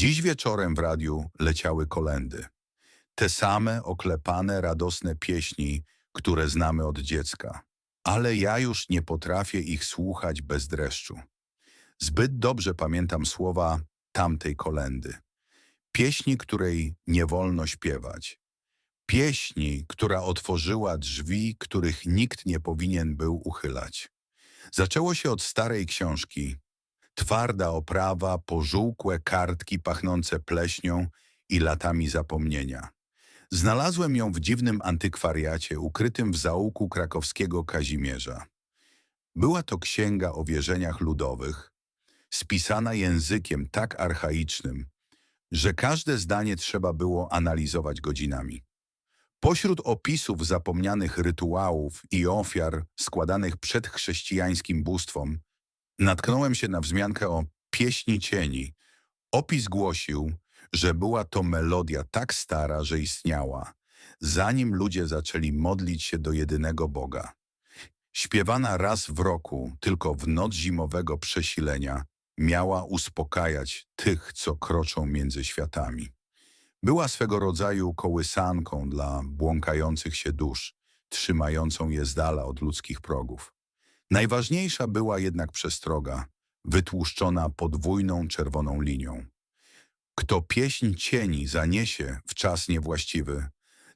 Dziś wieczorem w radiu leciały kolendy. Te same oklepane, radosne pieśni, które znamy od dziecka. Ale ja już nie potrafię ich słuchać bez dreszczu. Zbyt dobrze pamiętam słowa tamtej kolendy. Pieśni, której nie wolno śpiewać. Pieśni, która otworzyła drzwi, których nikt nie powinien był uchylać. Zaczęło się od starej książki. Twarda oprawa, pożółkłe kartki pachnące pleśnią i latami zapomnienia. Znalazłem ją w dziwnym antykwariacie ukrytym w zaułku krakowskiego Kazimierza. Była to księga o wierzeniach ludowych, spisana językiem tak archaicznym, że każde zdanie trzeba było analizować godzinami. Pośród opisów zapomnianych rytuałów i ofiar składanych przed chrześcijańskim bóstwom natknąłem się na wzmiankę o pieśni cieni. Opis głosił, że była to melodia tak stara, że istniała, zanim ludzie zaczęli modlić się do jedynego Boga. Śpiewana raz w roku, tylko w noc zimowego przesilenia, miała uspokajać tych, co kroczą między światami. Była swego rodzaju kołysanką dla błąkających się dusz, trzymającą je z dala od ludzkich progów. Najważniejsza była jednak przestroga, wytłuszczona podwójną czerwoną linią. Kto pieśń cieni zaniesie w czas niewłaściwy,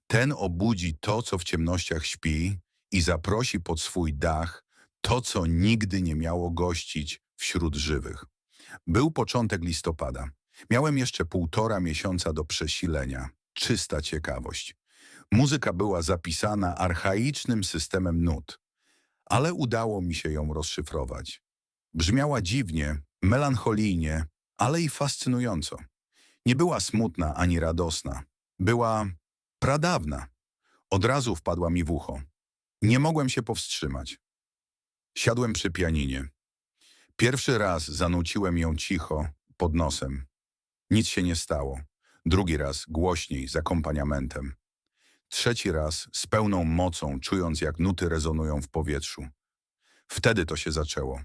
ten obudzi to, co w ciemnościach śpi i zaprosi pod swój dach to, co nigdy nie miało gościć wśród żywych. Był początek listopada. Miałem jeszcze półtora miesiąca do przesilenia. Czysta ciekawość. Muzyka była zapisana archaicznym systemem nut, ale udało mi się ją rozszyfrować. Brzmiała dziwnie, melancholijnie, ale i fascynująco. Nie była smutna ani radosna. Była pradawna. Od razu wpadła mi w ucho. Nie mogłem się powstrzymać. Siadłem przy pianinie. Pierwszy raz zanuciłem ją cicho, pod nosem. Nic się nie stało. Drugi raz głośniej, z akompaniamentem. Trzeci raz z pełną mocą, czując jak nuty rezonują w powietrzu. Wtedy to się zaczęło.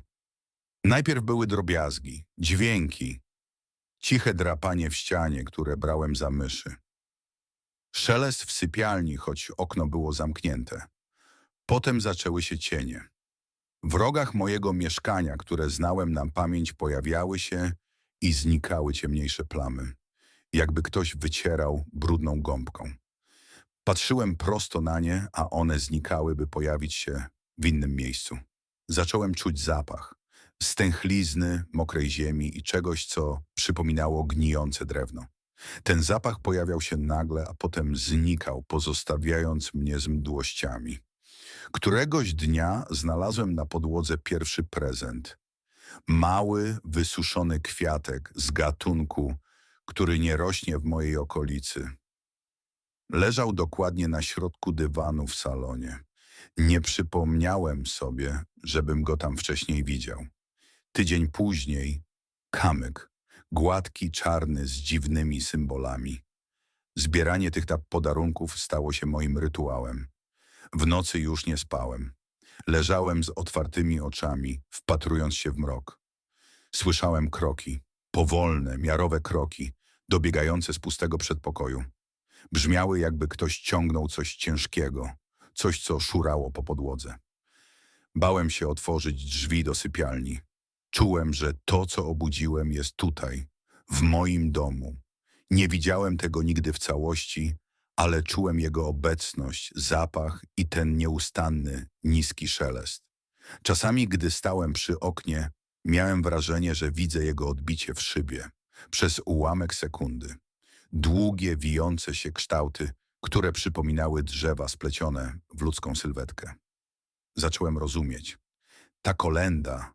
Najpierw były drobiazgi, dźwięki, ciche drapanie w ścianie, które brałem za myszy. Szelest w sypialni, choć okno było zamknięte. Potem zaczęły się cienie. W rogach mojego mieszkania, które znałem na pamięć, pojawiały się i znikały ciemniejsze plamy, jakby ktoś wycierał brudną gąbką. Patrzyłem prosto na nie, a one znikały, by pojawić się w innym miejscu. Zacząłem czuć zapach, stęchlizny, mokrej ziemi i czegoś, co przypominało gnijące drewno. Ten zapach pojawiał się nagle, a potem znikał, pozostawiając mnie z mdłościami. Któregoś dnia znalazłem na podłodze pierwszy prezent. Mały, wysuszony kwiatek z gatunku, który nie rośnie w mojej okolicy. Leżał dokładnie na środku dywanu w salonie. Nie przypomniałem sobie, żebym go tam wcześniej widział. Tydzień później kamyk, gładki, czarny, z dziwnymi symbolami. Zbieranie tych podarunków stało się moim rytuałem. W nocy już nie spałem. Leżałem z otwartymi oczami, wpatrując się w mrok. Słyszałem kroki, powolne, miarowe kroki, dobiegające z pustego przedpokoju. Brzmiały, jakby ktoś ciągnął coś ciężkiego, coś, co szurało po podłodze. Bałem się otworzyć drzwi do sypialni. Czułem, że to, co obudziłem, jest tutaj, w moim domu. Nie widziałem tego nigdy w całości, ale czułem jego obecność, zapach i ten nieustanny, niski szelest. Czasami, gdy stałem przy oknie, miałem wrażenie, że widzę jego odbicie w szybie, przez ułamek sekundy. Długie, wijące się kształty, które przypominały drzewa splecione w ludzką sylwetkę. Zacząłem rozumieć. Ta kolenda,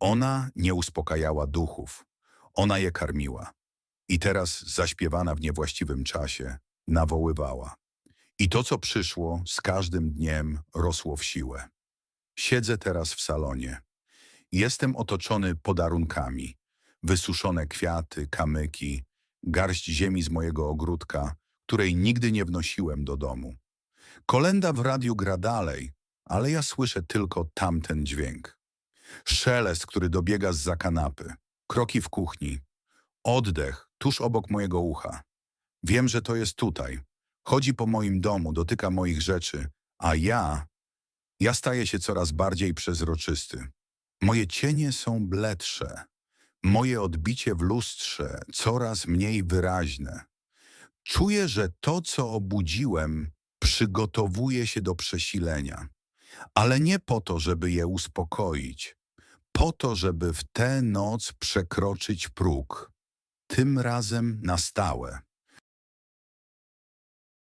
ona nie uspokajała duchów, ona je karmiła. I teraz, zaśpiewana w niewłaściwym czasie, nawoływała. I to, co przyszło, z każdym dniem rosło w siłę. Siedzę teraz w salonie. Jestem otoczony podarunkami. Wysuszone kwiaty, kamyki, garść ziemi z mojego ogródka, której nigdy nie wnosiłem do domu. Kolenda w radiu gra dalej, ale ja słyszę tylko tamten dźwięk. Szelest, który dobiega z za kanapy, kroki w kuchni, oddech, tuż obok mojego ucha. Wiem, że to jest tutaj. Chodzi po moim domu, dotyka moich rzeczy, a ja, ja staję się coraz bardziej przezroczysty. Moje cienie są bledsze. Moje odbicie w lustrze coraz mniej wyraźne. Czuję, że to, co obudziłem, przygotowuje się do przesilenia. Ale nie po to, żeby je uspokoić. Po to, żeby w tę noc przekroczyć próg. Tym razem na stałe.